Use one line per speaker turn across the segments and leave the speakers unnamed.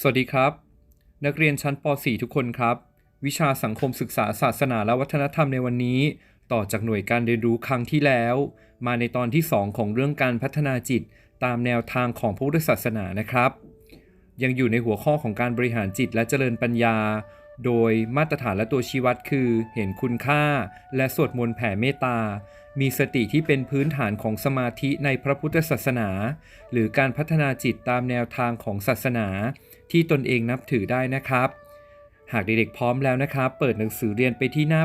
สวัสดีครับ นักเรียนชั้นป .4 ทุกคนครับ วิชาสังคมศึกษาศาสนาและวัฒนธรรมในวันนี้ ต่อจากหน่วยการเรียนรู้ครั้งที่แล้ว มาในตอนที่ 2 ของเรื่องการพัฒนาจิต ตามแนวทางของพระพุทธศาสนานะครับ ยังอยู่ในหัวข้อของการบริหารจิตและเจริญปัญญา โดยมาตรฐานและตัวชี้วัดคือ เห็นคุณค่า และสวดมนต์แผ่เมตตา มีสติที่เป็นพื้นฐานของสมาธิในพระพุทธศาสนา หรือการพัฒนาจิตตามแนวทางของศาสนา ที่ตนเองนับถือได้นะครับ หากเด็กๆพร้อมแล้วนะครับ เปิดหนังสือเรียนไปที่หน้า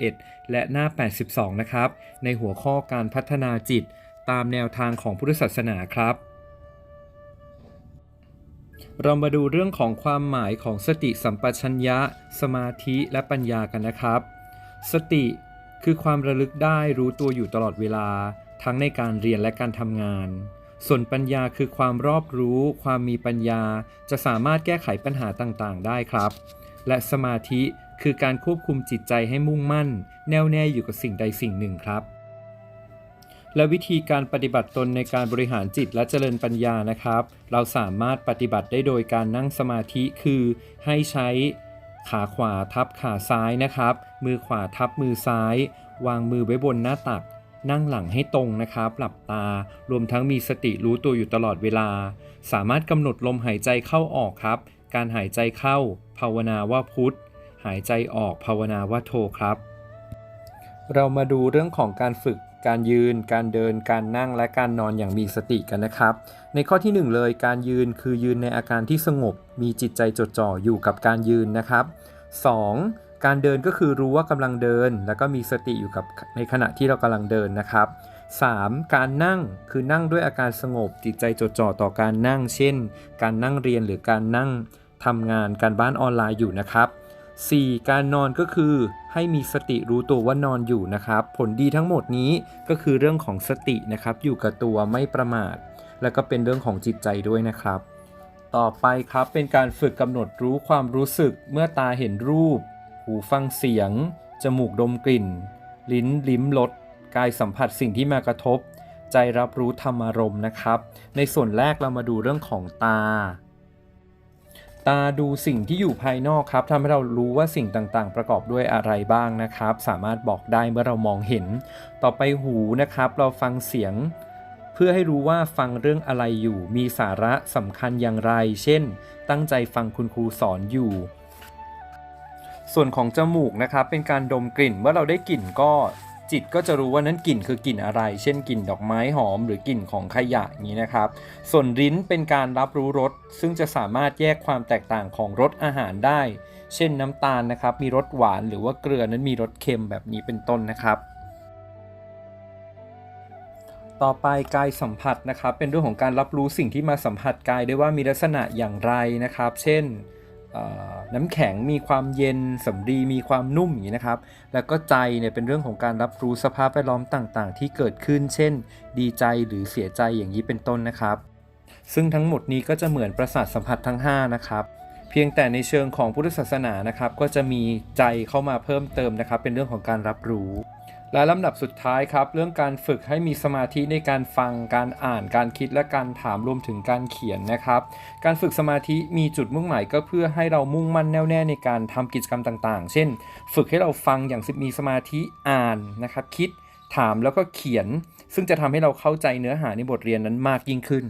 81 และหน้า 82 นะครับ ในหัวข้อการพัฒนาจิตตามแนวทางของพุทธศาสนาครับ เรามาดูเรื่องของความหมายของสติสัมปชัญญะ สมาธิและปัญญากันนะครับ สติ คือความระลึกได้รู้ตัวอยู่ตลอดเวลา ทั้งในการเรียนและการทำงาน ส่วนปัญญาคือความรอบรู้ ความมีปัญญา จะสามารถแก้ไขปัญหาต่างๆ ได้ครับ และสมาธิคือการควบคุมจิตใจให้มุ่งมั่น แน่วแน่อยู่กับสิ่งใดสิ่งหนึ่งครับ และวิธีการปฏิบัติตนในการบริหารจิตและเจริญปัญญานะครับ เราสามารถปฏิบัติได้โดยการนั่งสมาธิคือให้ใช้ ขาขวาทับขาซ้ายนะครับ มือขวาทับมือซ้าย วางมือไว้บนหน้าตัก นั่งหลังให้ตรงนะครับ หลับตา รวมทั้งมีสติรู้ตัวอยู่ตลอดเวลา สามารถกำหนดลมหายใจเข้าออกครับ การหายใจเข้า ภาวนาว่าพุทธ หายใจออกภาวนาว่าโทครับ เรามาดูเรื่องของการฝึก การยืน การเดิน การนั่งและการนอนอย่างมีสติกันนะครับ ในข้อที่ 1 เลยการยืนคือยืนในอาการที่สงบ มีจิตใจจดจ่ออยู่กับการยืนนะครับ 2. การเดินก็คือรู้ว่ากำลังเดิน แล้วก็มีสติอยู่กับในขณะที่เรากำลังเดินนะครับ 3. การนั่งคือนั่งด้วยอาการสงบ จิตใจจดจ่อต่อการนั่ง เช่น การนั่งเรียนหรือการนั่งทำงานการบ้านออนไลน์อยู่นะครับ 4. การนอนก็คือให้มีสติรู้ตัวว่านอนอยู่นะครับ ผลดีทั้งหมดนี้ก็คือเรื่องของสตินะครับ อยู่กับตัวไม่ประมาท แล้วก็เป็นเรื่องของจิตใจด้วยนะครับ ต่อไปครับเป็นการฝึกกำหนดรู้ความรู้สึก เมื่อตาเห็นรูป หูฟังเสียง จมูกดมกลิ่น ลิ้นลิ้มรสกายสัมผัสสิ่งที่มากระทบ ใจรับรู้ธรรมารมณ์นะครับ ในส่วนแรกเรามาดูเรื่องของตา ตาดูสิ่งที่อยู่ภายนอกครับทำให้เรารู้ว่าสิ่งต่างๆ ประกอบด้วยอะไรบ้างนะครับ สามารถบอกได้เมื่อเรามองเห็น ต่อไปหูนะครับ เราฟังเสียง เพื่อให้รู้ว่าฟังเรื่องอะไรอยู่ มีสาระสำคัญอย่างไร เช่น ตั้งใจฟังคุณครูสอนอยู่ ส่วนของจมูกนะครับเป็นการดมกลิ่นเมื่อเราได้กลิ่นก็ จิตก็จะรู้ว่านั้นกลิ่นคือกลิ่นอะไร เช่นกลิ่นดอกไม้หอม หรือกลิ่นของขยะอย่างนี้นะครับ ส่วนลิ้นเป็นการรับรู้รสซึ่งจะสามารถแยกความแตกต่างของรสอาหารได้ เช่นน้ำตาลนะครับ มีรสหวานหรือว่าเกลือนั้นมีรสเค็มแบบนี้เป็นต้นนะครับต่อไปกายสัมผัสนะครับ เป็นเรื่องของการรับรู้สิ่งที่มาสัมผัสกายได้ว่ามีลักษณะอย่างไรนะครับ เช่น น้ำแข็งมีความเย็นสำลีมีความนุ่มอย่างนี้นะครับ แล้วก็ใจเนี่ยเป็นเรื่องของการรับรู้สภาพแวดล้อมต่างๆ ที่เกิดขึ้น เช่น ดีใจหรือเสียใจอย่างนี้เป็นต้นนะครับ ซึ่งทั้งหมดนี้ก็จะเหมือนประสาทสัมผัสทั้ง 5 นะครับ เพียงแต่ในเชิงของพุทธศาสนานะครับ ก็จะมีใจเข้ามาเพิ่มเติมนะครับ เป็นเรื่องของการรับรู้ และลำดับสุดท้ายครับ เรื่องการฝึกให้มีสมาธิในการฟังการอ่านการคิดและการถามรวมถึงการเขียนนะครับ การฝึกสมาธิมีจุดมุ่งหมายก็เพื่อให้เรามุ่งมั่นแน่วแน่ในการทำกิจกรรมต่างๆ เช่น ฝึกให้เราฟังอย่างมีสมาธิอ่านนะครับ คิดถามแล้วก็เขียน ซึ่งจะทำให้เราเข้าใจเนื้อหาในบทเรียนนั้นมากยิ่งขึ้น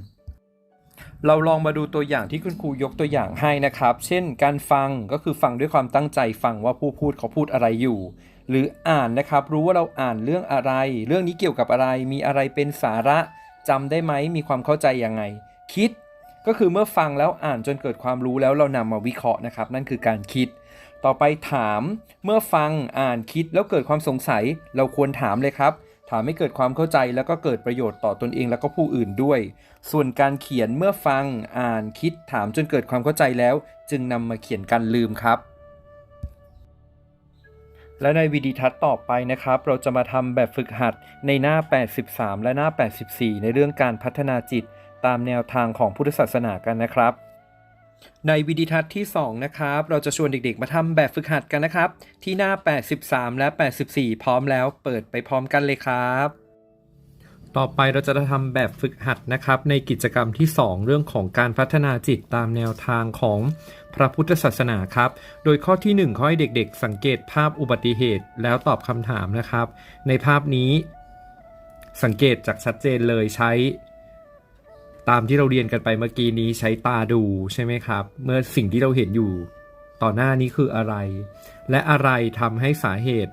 เราลองมาดูตัวอย่างที่คุณครูยกตัวอย่างให้นะครับ เช่น การฟังก็คือฟังด้วยความตั้งใจฟังว่าผู้พูดเขาพูดอะไรอยู่ หรืออ่านนะครับ รู้ว่าเราอ่านเรื่องอะไร เรื่องนี้เกี่ยวกับอะไร มีอะไรเป็นสาระจำได้ไหมมีความเข้าใจยังไง คิดก็คือเมื่อฟังแล้วอ่านจนเกิดความรู้แล้วเรานำมาวิเคราะห์นะครับ นั่นคือการคิด ต่อไปถามเมื่อฟังอ่านคิดแล้วเกิดความสงสัย เราควรถามเลยครับถามให้เกิดความเข้าใจแล้วก็เกิดประโยชน์ต่อตนเองแล้วก็ผู้อื่นด้วย ส่วนการเขียนเมื่อฟังอ่านคิดถามจนเกิดความเข้าใจแล้ว จึงนำมาเขียนการลืมครับ และในวิดีทัศน์ต่อไปนะครับ เราจะมาทำแบบฝึกหัดในหน้า 83 และหน้า 84 ในเรื่องการพัฒนาจิตตามแนวทางของพุทธศาสนากันนะครับ ในวิดีทัศน์ที่ 2 นะครับ เราจะชวนเด็กๆ มาทำแบบฝึกหัดกันนะครับ ที่หน้า 83 และ 84 พร้อมแล้วเปิดไปพร้อมกันเลยครับ ต่อไปเราจะทำแบบฝึกหัดนะครับ ในกิจกรรมที่ 2 เรื่องของการพัฒนาจิตตามแนวทางของพระพุทธศาสนาครับ โดยข้อที่ 1 ข้อให้เด็กๆ สังเกตภาพอุบัติเหตุแล้วตอบคำถามนะครับ ในภาพนี้ สังเกตจากชัดเจนเลยใช้ ตามที่เราเรียนกันไปเมื่อกี้นี้ใช้ตาดูใช่ไหมครับ เมื่อสิ่งที่เราเห็นอยู่ ต่อหน้านี้คืออะไร และอะไรทำให้สาเหตุ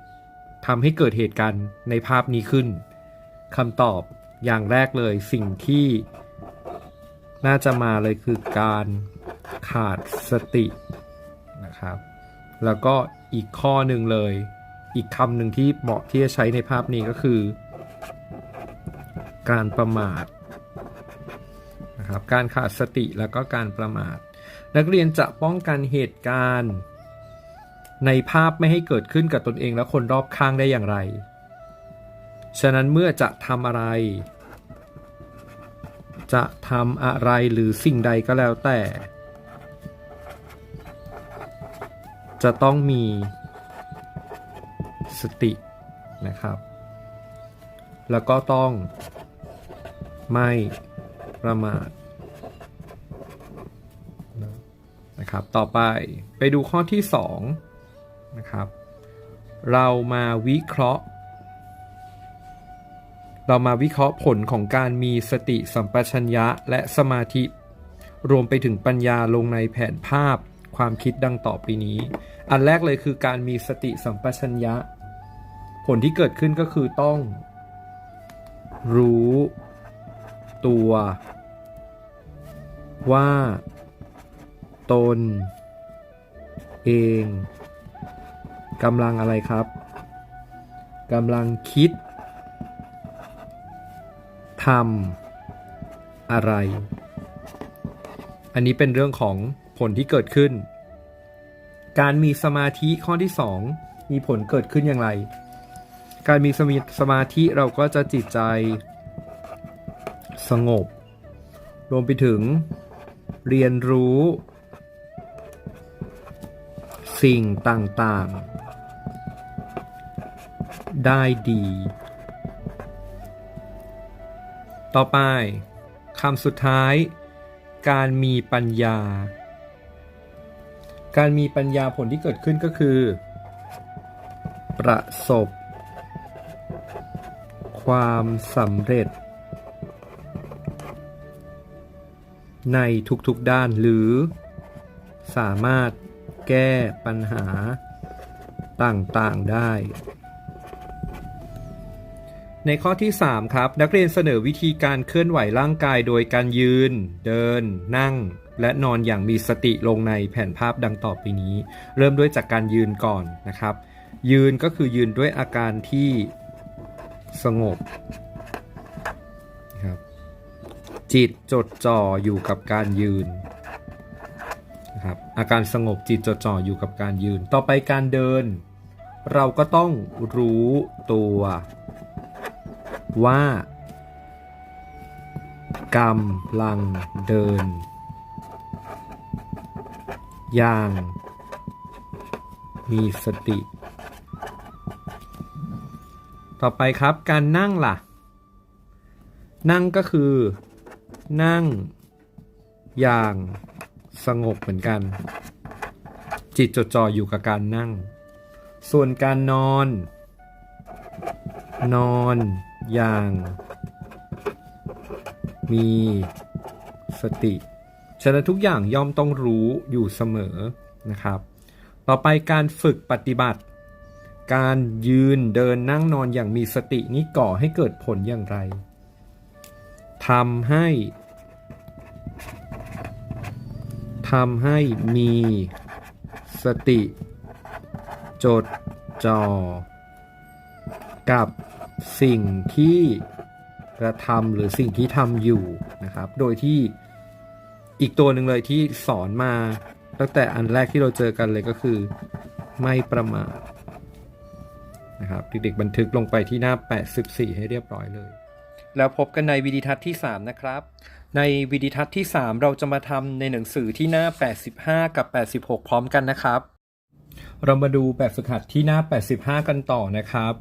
ทำให้เกิดเหตุการณ์ในภาพนี้ขึ้น คำตอบอย่างแรกเลยสิ่งที่ น่าจะมาเลยคือการขาดสตินะครับ แล้วก็อีกข้อหนึ่งเลย อีกคำหนึ่งที่เหมาะที่จะใช้ในภาพนี้ก็คือ การประมาทนะครับการขาดสติแล้วก็การประมาท นักเรียนจะป้องกันเหตุการณ์ ในภาพไม่ให้เกิดขึ้นกับตนเองและคนรอบข้างได้อย่างไร ฉะนั้นเมื่อจะทำอะไร จะทำอะไรหรือสิ่งใดก็แล้วแต่ จะต้องมีสตินะครับ แล้วก็ต้องไม่ประมาทนะครับ ต่อไปไปดูข้อที่ 2 นะครับ เรามาวิเคราะห์ เรามาวิเคราะห์ผลของการมีสติสัมปชัญญะและสมาธิ รวมไปถึงปัญญาลงในแผนภาพความคิดดังต่อไปนี้ อันแรกเลยคือการมีสติสัมปชัญญะ ผลที่เกิดขึ้นก็คือต้อง รู้ตัว ว่า ตน เองกำลังอะไรครับกำลังคิด ทำอะไร อันนี้เป็นเรื่องของผลที่เกิดขึ้น การมีสมาธิข้อที่ 2 มีผลเกิดขึ้นอย่างไร การมีสมสมาธิเราก็จะจิตใจสงบ รวมไปถึงเรียนรู้ สิ่งต่างๆ ได้ดี ต่อไปคำสุดท้าย การมีปัญญา การมีปัญญาผลที่เกิดขึ้นก็คือ ประสบ ความสำเร็จ ในทุกๆด้านหรือ สามารถแก้ปัญหาต่างๆได้ ในข้อที่ 3 ครับ นักเรียนเสนอวิธีการเคลื่อนไหวร่างกายโดยการยืน เดิน นั่ง และนอนอย่างมีสติลงในแผนภาพดังต่อไปนี้ เริ่มด้วยจากการยืนก่อนนะครับ ยืนก็คือยืนด้วยอาการที่สงบครับจิตจดจ่ออยู่กับการยืนนะครับอาการสงบจิตจดจ่ออยู่กับการยืน ต่อไปการเดิน เราก็ต้องรู้ตัว ว่ากำลังเดิน อย่าง มีสติ ต่อไปครับการนั่งล่ะ นั่งก็คือ นั่ง อย่างสงบเหมือนกัน จิตจดจ่ออยู่กับการนั่ง ส่วนการนอน นอน อย่าง มีสติ ฉะนั้นทุกอย่างย่อมต้องรู้อยู่เสมอนะครับ ต่อไปการฝึกปฏิบัติ การยืนเดินนั่งนอนอย่างมีสตินี้ก่อให้เกิดผลอย่างไรทำให้ทำให้มีสติ จดจ่อกับ สิ่งที่กระทำหรือสิ่งที่ทำอยู่นะครับ โดยที่อีกตัวหนึ่งเลยที่สอนมาตั้งแต่อันแรกที่เราเจอกันเลยก็คือ ไม่ประมาทนะครับเด็กๆบันทึกลงไปที่หน้า 84 ให้เรียบร้อยเลย แล้วพบกันในวิดีทัศน์ที่ 3 นะครับ ในวิดีทัศน์ที่ 3 เราจะมาทำในหนังสือที่หน้า 85 กับ 86 พร้อมกันนะครับ เรามาดูแบบฝึกหัดที่หน้า 85 กันต่อนะครับ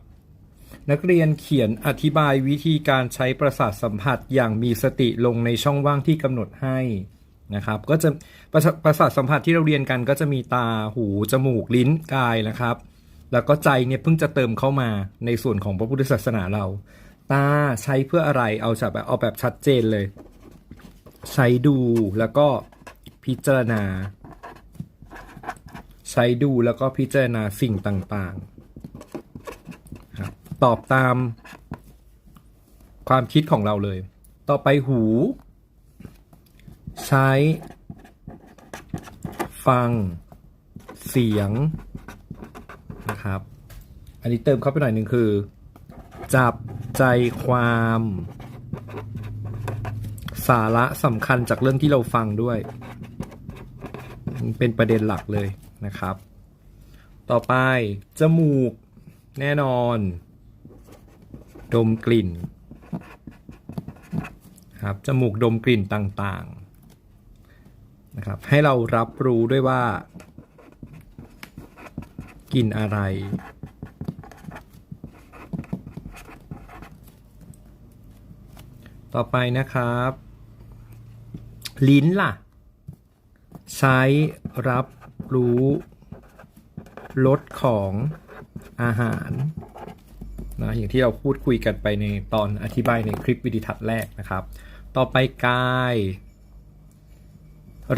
นักเรียนเขียนอธิบายวิธีการใช้ประสาทสัมผัสอย่างมีสติลงในช่องว่างที่กำหนดให้นะครับก็จะประสประสาทสัมผัสที่เราเรียนกันก็จะมีตาหูจมูกลิ้นกายนะครับ แล้วก็ใจเนี่ยเพิ่งจะเติมเข้ามาในส่วนของพระพุทธศาสนาเรา ตาใช้เพื่ออะไรเอาแบบเอาแบบชัดเจนเลย ใช้ดูแล้วก็พิจารณา ใช้ดูแล้วก็พิจารณาสิ่งต่างๆ ตอบตามความคิดของเราเลย ต่อไปหู ใช้ ฟัง เสียงนะครับ อันนี้เติมเข้าไปหน่อยหนึ่งคือ จับใจความ สาระสำคัญจากเรื่องที่เราฟังด้วย เป็นประเด็นหลักเลยนะครับ ต่อไป จมูก แน่นอน ดมกลิ่นครับจมูกดมกลิ่นต่างๆนะครับให้เรารับรู้ด้วยว่ากลิ่นอะไรต่อไปนะครับ ลิ้นล่ะ ใช้รับรู้รสของอาหาร นะอย่างที่เราพูดคุยกันไปในตอนอธิบายในคลิปวิดีทัศน์แรกนะครับ ต่อไปกาย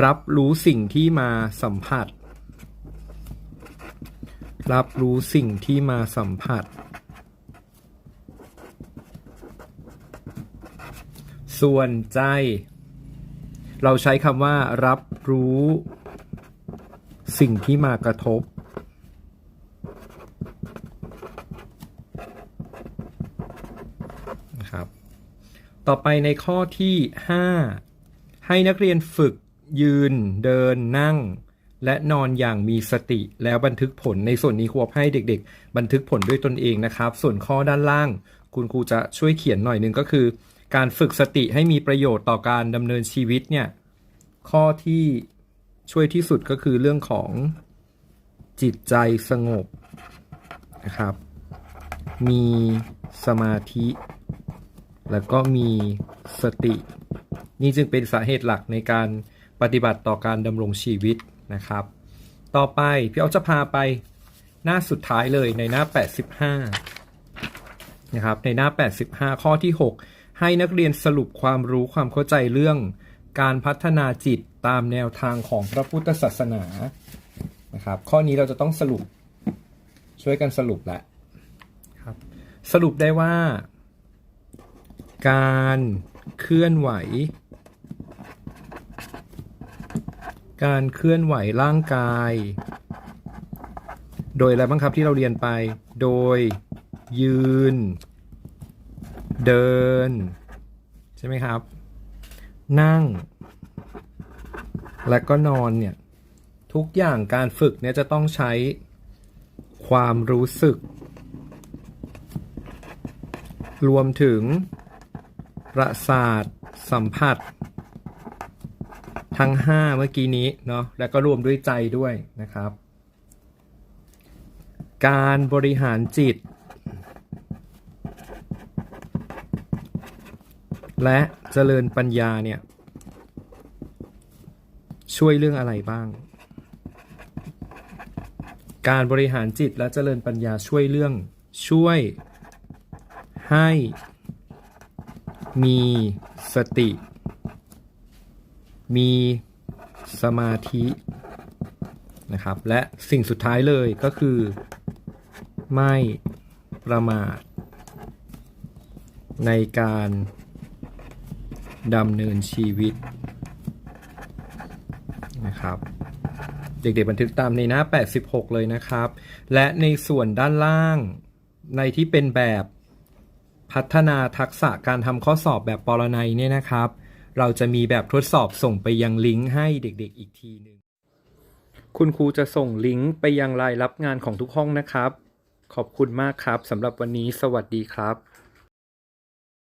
รับรู้สิ่งที่มาสัมผัส รับรู้สิ่งที่มาสัมผัส ส่วนใจ เราใช้คำว่า รับรู้ สิ่งที่มากระทบนะครับ ต่อไปในข้อที่ 5 ให้นักเรียนฝึกยืน เดินนั่ง และนอนอย่างมีสติแล้วบันทึกผลในส่วนนี้ครูให้เด็ก ๆ บันทึกผลด้วยตนเองนะครับ ส่วนข้อด้านล่าง คุณครูจะช่วยเขียนหน่อยนึงก็คือ การฝึกสติให้มีประโยชน์ต่อการดำเนินชีวิตเนี่ยข้อที่ช่วยที่สุดก็คือเรื่องของจิตใจสงบนะครับ มีสมาธิ แล้วก็มีสติ นี่จึงเป็นสาเหตุหลักในการปฏิบัติต่อการดำรงชีวิตนะครับ ต่อไปพี่เอาจะพาไปหน้าสุดท้ายเลยในหน้า 85 นะครับ ในหน้า 85 ข้อที่ 6 ให้นักเรียนสรุปความรู้ความเข้าใจเรื่อง การพัฒนาจิตตามแนวทางของพระพุทธศาสนานะครับ ข้อนี้เราจะต้องสรุปช่วยกันสรุปแหละครับ สรุปได้ว่า การเคลื่อนไหว การเคลื่อนไหวร่างกาย โดยอะไรบ้างครับที่เราเรียนไป โดยยืน เดิน ใช่ไหมครับ นั่ง และก็นอนเนี่ย ทุกอย่างการฝึกเนี่ยจะต้องใช้ความรู้สึก รวมถึง ประสาทสัมผัส ทั้ง 5 เมื่อกี้นี้เนาะแล้วก็รวมด้วยใจด้วยนะครับ การบริหารจิต และเจริญปัญญาเนี่ยช่วยเรื่องอะไรบ้าง การบริหารจิตและเจริญปัญญาช่วยเรื่องช่วยให้ มีสติ มีสมาธินะครับ และสิ่งสุดท้ายเลยก็คือ ไม่ประมาท ในการดำเนินชีวิตนะครับ เด็กๆบันทึกตามในหน้า 86 เลยนะครับ และในส่วนด้านล่างในที่เป็นแบบ พัฒนาทักษะการทำข้อสอบแบบปรนัยเนี่ยนะครับ เราจะมีแบบทดสอบส่งไปยังลิงก์ให้เด็กๆอีกทีหนึ่งคุณครูจะส่งลิงก์ไปยังรายรับงานของทุกห้องนะครับ ขอบคุณมากครับสำหรับวันนี้สวัสดีครับ